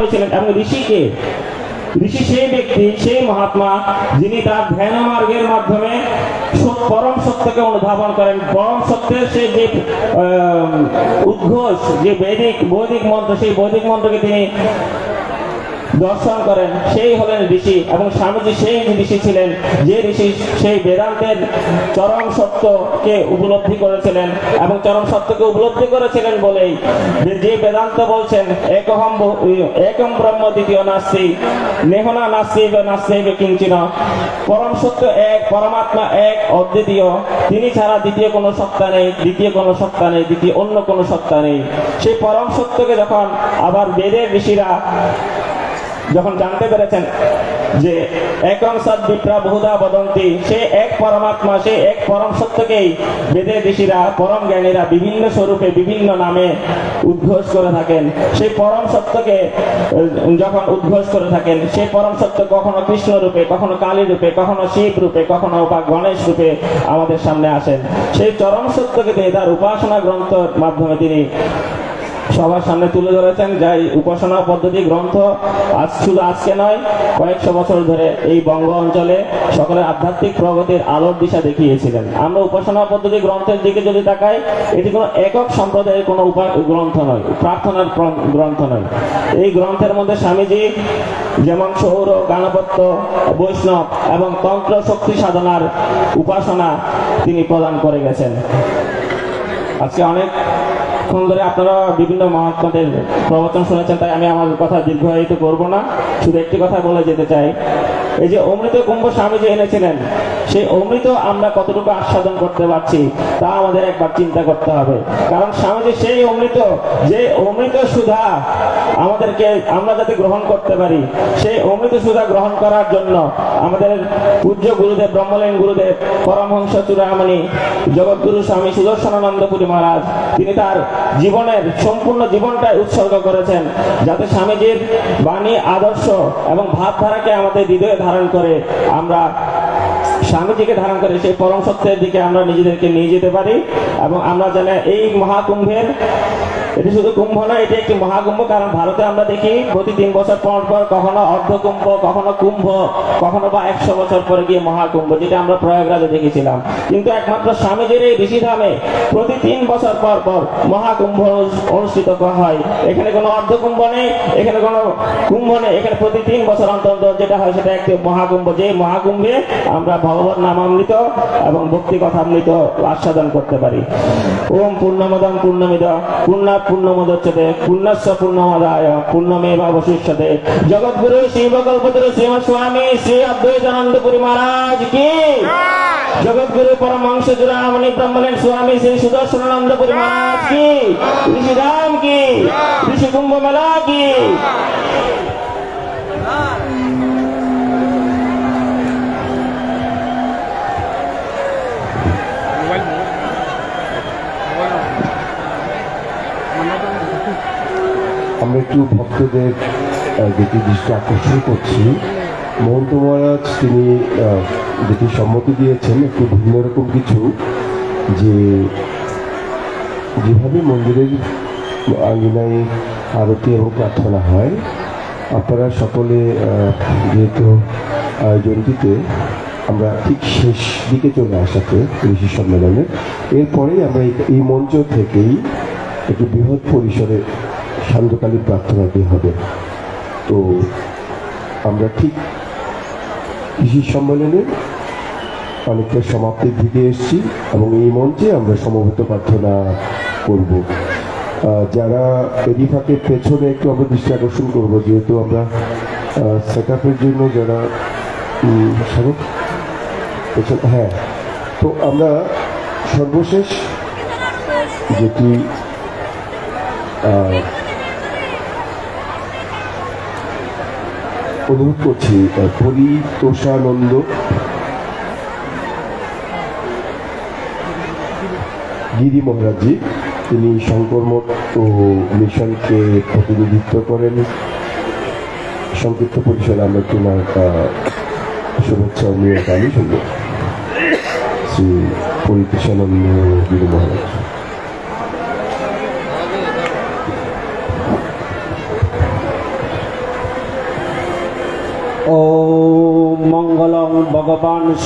হয়েছিলেন এবং ঋষিকে, ঋষি সেই ব্যক্তি, সেই মহাত্মা, যিনি তার ধ্যান মার্গের মাধ্যমে পরম সত্যকে অনুধাবন করেন। পরম সত্যের সে যে উদ্ঘোষ, যে বৈদিক বৈদিক মন্ত্র, সেই বৈদিক মন্ত্রকে তিনি দর্শন করেন, সেই হলেন ঋষি এবং স্বামীজি সেই ঋষি ছিলেন। যে ঋষি সেই বেদান্তের চরম সত্যকে উপলব্ধি করেছিলেন এবং চরম সত্যকে উপলব্ধি করেছিলেন বলেই যে- বেদান্ত বলছেন, একহম একম ব্রহ্ম দ্বিতীয় নাস্তি, নেহনা নাস্তিব নাস্তিব কিঞ্চিন পরম সত্য এক, পরমাত্মা এক, অদ্বিতীয়। তিনি ছাড়া দ্বিতীয় কোনো সত্তা নেই, দ্বিতীয় কোনো সত্তা নেই, দ্বিতীয় অন্য কোনো সত্তা নেই। সেই পরম সত্যকে যখন আবার বেদের ঋষিরা যখন জানতে পেরেছেন যে একং সদ বিপ্রা বহুধা বদন্তি, সে এক পরমাত্মা, সে এক পরম সত্যকেই বেদে ঋষিরা, পরম জ্ঞানীরা বিভিন্ন স্বরূপে, বিভিন্ন নামে উদ্ঘোষ করে থাকেন। সেই পরম সত্যকে, যখন উদ্ঘোষ করে থাকেন সেই পরম সত্য কখনো কৃষ্ণ রূপে, কখনো কালী রূপে, কখনো শিব রূপে, কখনো বা গণেশ রূপে আমাদের সামনে আসেন। সেই চরম সত্যকে তিনি তার উপাসনা গ্রন্থের মাধ্যমে তিনি সবার সামনে তুলে ধরেছেন, যাই উপাসনা পদ্ধতি গ্রন্থ আজ শুধু আজকে নয়, কয়েকশো বছর ধরে এই বঙ্গ অঞ্চলে সকলের আধ্যাত্মিক প্রগতির আলোর দিশা দেখিয়েছিলেন। আমরা উপাসনা পদ্ধতি গ্রন্থের দিকে যদি তাকাই, এটি কোনো একক সম্প্রদায়ের কোনো উপা- গ্রন্থ নয়, প্রার্থনার গ্রন্থ নয়। এই গ্রন্থের মধ্যে স্বামীজি যেমন সৌর, গানপত্য, বৈষ্ণব এবং তন্ত্র শক্তি সাধনার উপাসনা তিনি প্রদান করে গেছেন। আজকে অনেক ক্ষণ ধরে আপনারা বিভিন্ন মহাত্মাদের প্রবচন শুনেছেন, তাই আমি আমার কথা দীর্ঘায়িত করব না। শুধু একটি কথা বলে যেতে চাই। এই যে অমৃত কুম্ভ স্বামী যে এনেছিলেন, সেই অমৃত আমরা কতটুকু আস্বাদন করতে পারছি, তা আমাদের একবার চিন্তা করতে হবে। কারণ স্বামীজি সেই অমৃত, যে অমৃত সুধা আমাদেরকে, আমরা যাতে গ্রহণ করতে পারি, সেই অমৃত সুধা গ্রহণ করার জন্য আমাদের পূজ্য গুরুদেব, ব্রহ্মলীন গুরুদেব, পরমহংস চূড়ামণি, জগৎগুরু স্বামী সুদর্শনানন্দপুরী মহারাজ, তিনি তার জীবনের, সম্পূর্ণ জীবনটাই উৎসর্গ করেছেন। যাতে স্বামীজির বাণী, আদর্শ এবং ভাবধারাকে আমাদের হৃদয়ে ধারণ করে আমরা স্বামীজিকে ধারণ করে সেই পরম সত্যের দিকে আমরা নিজেদেরকে নিয়ে যেতে পারি এবং আমরা যেন এই মহাকুম্ভের এটি শুধু কুম্ভ নয়, এটি একটি মহাকুম্ভ। কারণ ভারতে আমরা দেখি প্রতি তিন বছর পর পর কখনো অর্ধকুম্ভ, কখনো কুম্ভ, কখনো বা একশো বছর পরে গিয়ে মহাকুম্ভ, যেটা আমরা প্রয়াগরাজে দেখেছিলাম। কিন্তু একমাত্র স্বামীজির এই ঋষিধামে প্রতি তিন বছর পর পর মহাকুম্ভ অনুষ্ঠিত করা হয়। এখানে কোনো অর্ধকুম্ভ নেই, এখানে কোনো কুম্ভ নেই, এখানে প্রতি তিন বছর অন্তর অন্তর যেটা হয় সেটা একটি মহাকুম্ভ। যে মহাকুম্ভে আমরা ভগবত নামামৃত এবং ভক্তি কথামৃত আস্বাদন করতে পারি। ওম পূর্ণমদম পূর্ণমিদ পূর্ণাৎ পূর্ণমদচ্যতে পূর্ণস্য পূর্ণমদায় পূর্ণমেব অবশিষ্যতে জগৎগুরু শিবকল্পতরু শ্রীমৎ স্বামী শ্রী অদ্বৈতানন্দপুরী মহারাজ কি? জগৎগুরু পরমাংশ চূড়ামণি ব্রহ্মলেন স্বামী শ্রী সুদর্শনানন্দপুরী মহারাজ কি? ঋষি রাম কি? ঋষি কুম্ভ মেলা কি? আমরা একটু ভক্তদের যেটি দৃষ্টি আকর্ষণ করছি। মহন্ত মহারাজ, তিনি যেটি সম্মতি দিয়েছেন একটু ভিন্ন রকম কিছু, যে যেভাবে মন্দিরের আঙ্গিনায় আরতি এবং প্রার্থনা হয়, আপনারা সকলে যেহেতু আয়োজনটিতে আমরা ঠিক শেষ দিকে চলে আসাতে ঋষি সম্মেলনে, এরপরেই আমরা এই মঞ্চ থেকেই একটি বৃহৎ পরিসরে সান্ধ্যকালীন প্রার্থনাটি হবে। তো আমরা ঠিক কৃষি সম্মেলনে অনেকটা সমাপ্তির দিকে এসেছি এবং এই মঞ্চে আমরা সমবেত প্রার্থনা করব। যারা এডিফাকের পেছনে একটু আমরা দৃষ্টি আকর্ষণ করব, যেহেতু আমরা সেট জন্য যারা হ্যাঁ তো আমরা সর্বশেষ যেটি অনুরোধ করছি আহ, পরিতোষানন্দ গিরি মহারাজজি তিনি শঙ্কর মঠ ও মিশনকে প্রতিনিধিত্ব করেন। সংক্ষিপ্ত পরিসরে আমরা তোমার শুভেচ্ছা নিয়ে গানই শুনব। শ্রী পরিতোষানন্দ গিরি মহারাজ।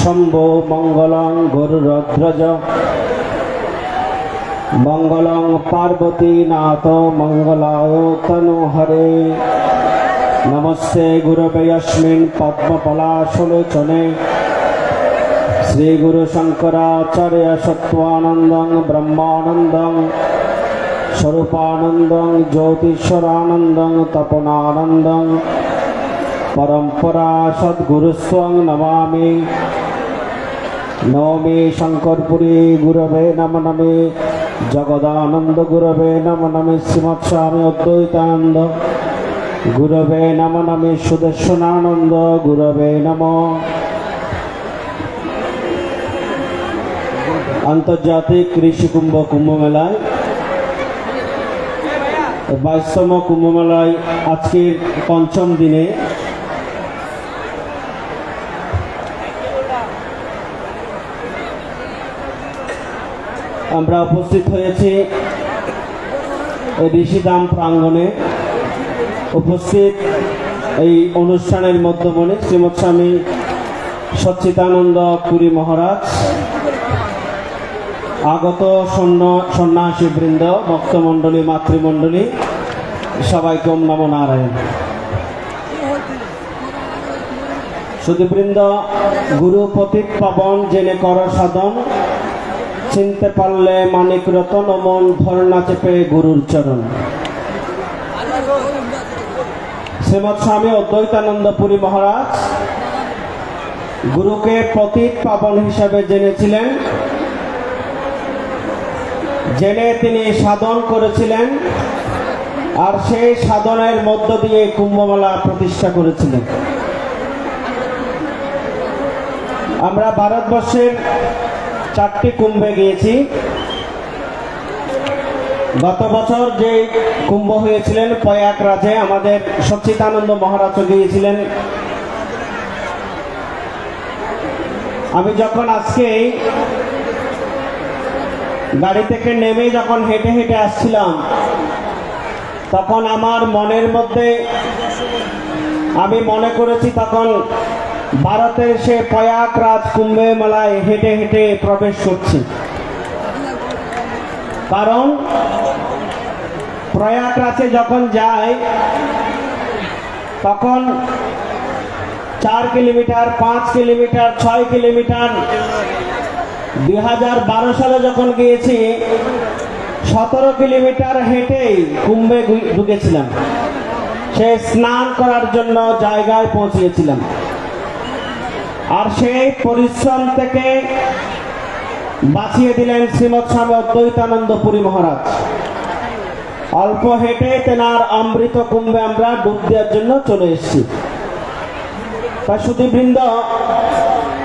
শম্ভো মঙ্গলং গরুরধ্বজ মঙ্গলং পার্বতী নাথ মঙ্গলায় তনু হরে নমস্তে গুরবে যস্মিন পদ্মপলাশলোচনে শ্রীগুরু শঙ্করাচার্য সত্ত্বানন্দং ব্রহ্মানন্দং স্বরূপানন্দং জ্যোতিশ্বরানন্দং তপনানন্দং পরম্পরা সদ্গুরুস্বং নমামি। নমে শঙ্করপুরী গুরবে নম নমে। জগদানন্দ গুরবে নম নমে শ্রীমৎস্বামী অদ্বৈতানন্দ। গুরবে নম নমে সুদর্শনানন্দ গুরবে নম। আন্তর্জাতিক কৃষি কুম্ভ কুম্ভ মেলায় বাইশতম কুম্ভ মেলায় আজকের পঞ্চম দিনে আমরা উপস্থিত হয়েছি ঋষিদাম প্রাঙ্গণে। উপস্থিত এই অনুষ্ঠানের মধ্যমণি শ্রীমৎ স্বামী সচ্চিদানন্দ পুরী মহারাজ, আগত সৈন্য সন্ন্যাসী বৃন্দ, ভক্তমণ্ডলী, মাতৃমণ্ডলী, সবাইকে ওম নম নারায়ণ। সুদীবৃন্দ গুরু পতিত পাবন জেনে কর সাধন চিনতে পারলে মানিক রতন মন ধর্ণা চেপে গুরুর চরণ। শ্রীমৎ স্বামী অদ্বৈতানন্দ পুরী মহারাজ, গুরুকে পতিত পাবন হিসাবে জেনেছিলেন। জেনে তিনি সাধন করেছিলেন আর সেই সাধনের মধ্য দিয়ে কুম্ভমেলা প্রতিষ্ঠা করেছিলেন। আমরা ভারতবর্ষের চারটি কুম্ভে গিয়েছি। গত বছর যে কুম্ভ হয়েছিলেন প্রয়াগরাজে, আমাদের সচ্চিদানন্দ মহারাজ গিয়েছিলেন। আমি যখন আজকে গাড়ি থেকে নেমে যখন হেঁটে হেঁটে আসছিলাম, তখন আমার মনের মধ্যে আমি মনে করেছি তখন ভারতের সে প্রয়াগরাজ কুম্ভে মেলায় হেঁটে হেঁটে প্রবেশ করছি। কারণ প্রয়াগরাজে যখন যাই, তখন চার কিলোমিটার, পাঁচ কিলোমিটার, ছয় কিলোমিটার, দুই হাজার বারো সালে যখন গিয়েছি, সতেরো কিলোমিটার হেঁটেই কুম্ভে ঢুকেছিলাম। সে স্নান করার জন্য জায়গায় পৌঁছিয়েছিলাম আর সেই পরিশ্রম থেকে বাঁচিয়ে দিলেন শ্রীমৎ স্বামী অদ্বৈতানন্দ পুরী মহারাজ। অল্প হেঁটে তেনার অমৃত কুম্ভে আমরা ডুব দেওয়ার জন্য চলে এসেছি। তাই সুদীবৃন্দ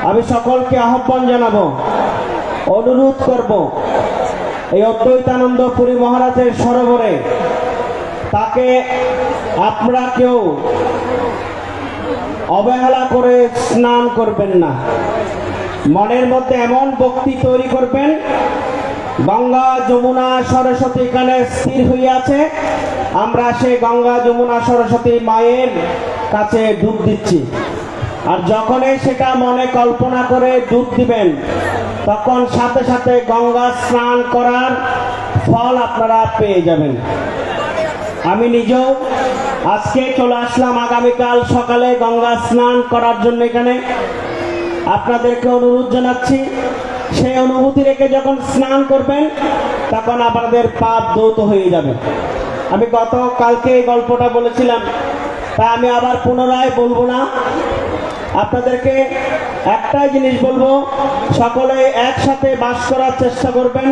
আমি সকলকে আহ্বান জানাব, অনুরোধ করব, এই অদ্বৈতানন্দ পুরী মহারাজের সরোবরে তাকে আপনারা কেউ অবহেলা করে স্নান করবেন না। মনের মধ্যে এমন ভক্তি তৈরি করবেন, গঙ্গা যমুনা সরস্বতী এখানে স্থির হইয়াছে, আমরা সেই গঙ্গা যমুনা সরস্বতী মায়ের কাছে ডুব দিচ্ছি। আর যখনই সেটা মনে কল্পনা করে ডুব দিবেন, তখন সাথে সাথে গঙ্গা স্নান করার ফল আপনারা পেয়ে যাবেন। আমি নিজেও আজকে চলে আসলাম আগামীকাল সকালে গঙ্গা স্নান করার জন্য এখানে। আপনাদেরকে অনুরোধ জানাচ্ছি, সেই অনুভূতি রেখে যখন স্নান করবেন, তখন আপনাদের পাপ দৌত হয়ে যাবে। আমি গত কালকে এই গল্পটা বলেছিলাম তা আমি আবার পুনরায় বলব না। আপনাদেরকে একটাই জিনিস বলব, সকলে একসাথে বাস করার চেষ্টা করবেন,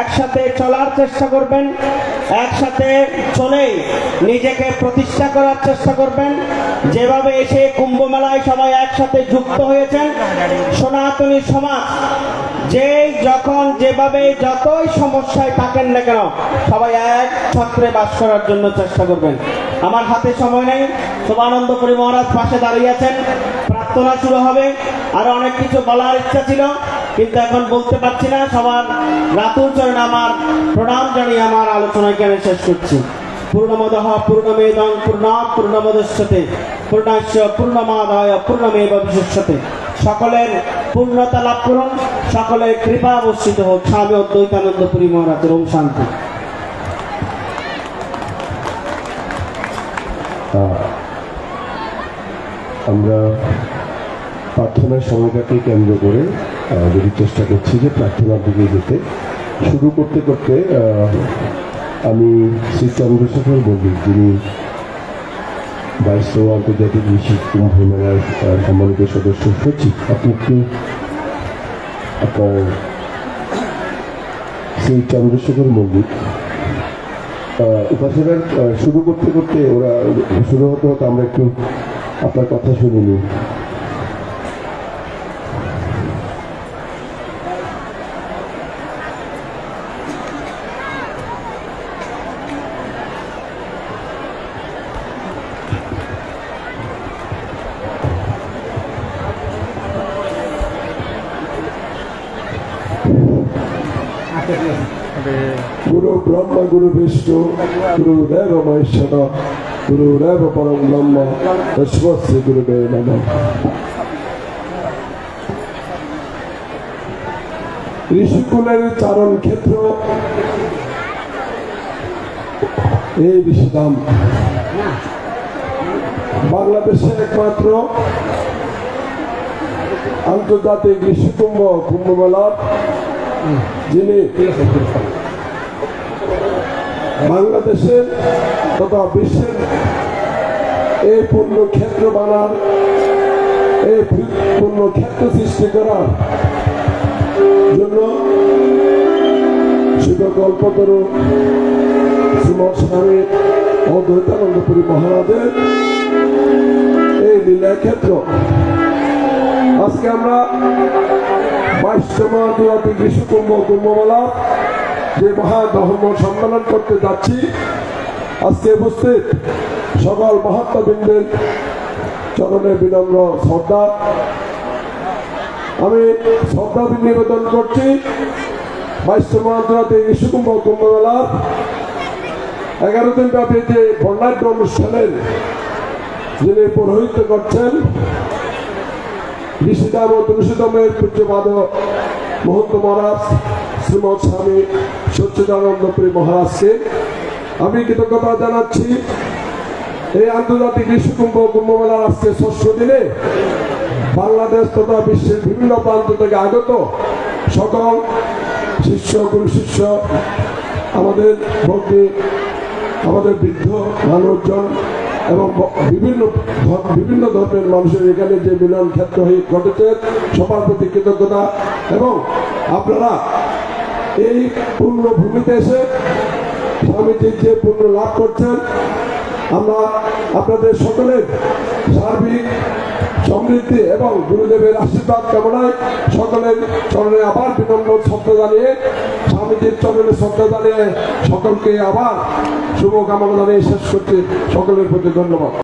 একসাথে চলার চেষ্টা করবেন, একসাথে চলে নিজেকে প্রতিষ্ঠা করার চেষ্টা করবেন। যেভাবে এসে কুম্ভ মেলায় সবাই একসাথে যুক্ত হয়েছেন, সনাতনী সমাজ যে যখন যেভাবে যতই সমস্যায় থাকেন না কেন, সবাই এক ছত্রে বাস করার জন্য চেষ্টা করবেন। আমার হাতে সময় নেই। শোভানন্দ পুরী মহারাজ পাশে দাঁড়িয়ে আছেন। প্রার্থনা শুরু হবে। আরও অনেক কিছু বলার ইচ্ছা ছিল, কিন্তু এখন বলতে পারছি না। সবার রাতুল চরণে আমার প্রণাম জানিয়ে আমার আলোচনা এখানে শেষ করছি? পূর্ণমদঃ পূর্ণমেদং পূর্ণাৎ পূর্ণমদস্যতে, পূর্ণাশ্চ পূর্ণমাদায় পূর্ণমেব বিশিষ্যতে। সকলের পূর্ণতা লাভ করুন, সকলের কৃপা অবস্থিত হোক। স্বামী অদ্বৈতানন্দ পুরী মহারাজের ওম শান্তি। আমরা প্রার্থনার সময়টাকে কেন্দ্র করে যদি চেষ্টা করছি যে প্রার্থনার দিকে যেতে। শুরু করতে করতে আমি শ্রী চন্দ্রশেখর বলি যিনি বাইশতম আন্তর্জাতিক কৃষি কুম্ভ মেলার সম্মানিত সদস্য সচিব আপনি একটু আপনার শ্রী চন্দ্রশেখর মল্লিক উপাসনা শুরু করতে করতে ওরা শুরু হতে হতে আমরা একটু আপনার কথা শুনিনি গুরু বিষ্ণু গুরু দেব মহেশ্বর গুরু দেব পরম ব্রহ্ম তস্মশ্রী গুরুবে নম। ঋষিকুলের চারণ ক্ষেত্র এই ঋষিধাম বাংলাদেশের একমাত্র আন্তর্জাতিক ঋষিকুম্ভ কুম্ভ মেলার যিনি বাংলাদেশের তথা বিশ্বের এই পূর্ণ ক্ষেত্র বানার, এই পূর্ণ ক্ষেত্র সৃষ্টি করার জন্য শিবকল্পতরু শ্রীমৎ স্বামী অদ্বৈতানন্দপুরী মহারাজের এই লীলা ক্ষেত্র আজকে আমরা বাইশতম আন্তর্জাতিক গ্রীষ্মকুম্ভ কুম্ভমেলা যে মহা ধর্ম সম্মেলন করতে যাচ্ছি, আজকে উপস্থিত সকল মহাত্মাবৃন্দের চরণে বিনম্র শ্রদ্ধা। আমি শ্রদ্ধা নিবেদন করছি বাইশতম আন্তর্জাতিক গ্রীষ্মকুম্ভ কুম্ভমেলার এগারো দিন ব্যাপী যে বর্ণাঢ্য অনুষ্ঠানের যিনি পৌরোহিত্য করছেন, ঋষিদাম ও তুলসীদমের পূজ্যপাদ মহন্ত মহারাজ শ্রীমৎ স্বামী সচ্চিদানন্দপুরী মহারাজকে আমি কৃতজ্ঞতা জানাচ্ছি এই আন্তর্জাতিক ঋষিকুম্ভ কুম্ভমেলার আজকে ষষ্ঠ দিনে বাংলাদেশ তথা বিশ্বের বিভিন্ন প্রান্ত থেকে আগত সকল শিষ্য, গুরু শিষ্য, আমাদের ভক্তি, আমাদের বৃদ্ধ মানুষজন এবং বিভিন্ন বিভিন্ন ধর্মের মানুষের এখানে যে মিলন ক্ষেত্র হয়ে ঘটেছে, সবার প্রতি কৃতজ্ঞতা এবং আপনারা এই পূর্ণ ভূমিতে এসে স্বামীজির যে পূর্ণ লাভ করছেন, আমরা আপনাদের সকলের সার্বিক সমৃদ্ধি এবং গুরুদেবের আশীর্বাদ কামনায় সকলের চরণে আবার বিনম্র শ্রদ্ধা জানিয়ে, স্বামীজির চরণে শ্রদ্ধা জানিয়ে সকলকে আবার শুভকামনা জানিয়ে শেষ করতে সকলের প্রতি ধন্যবাদ।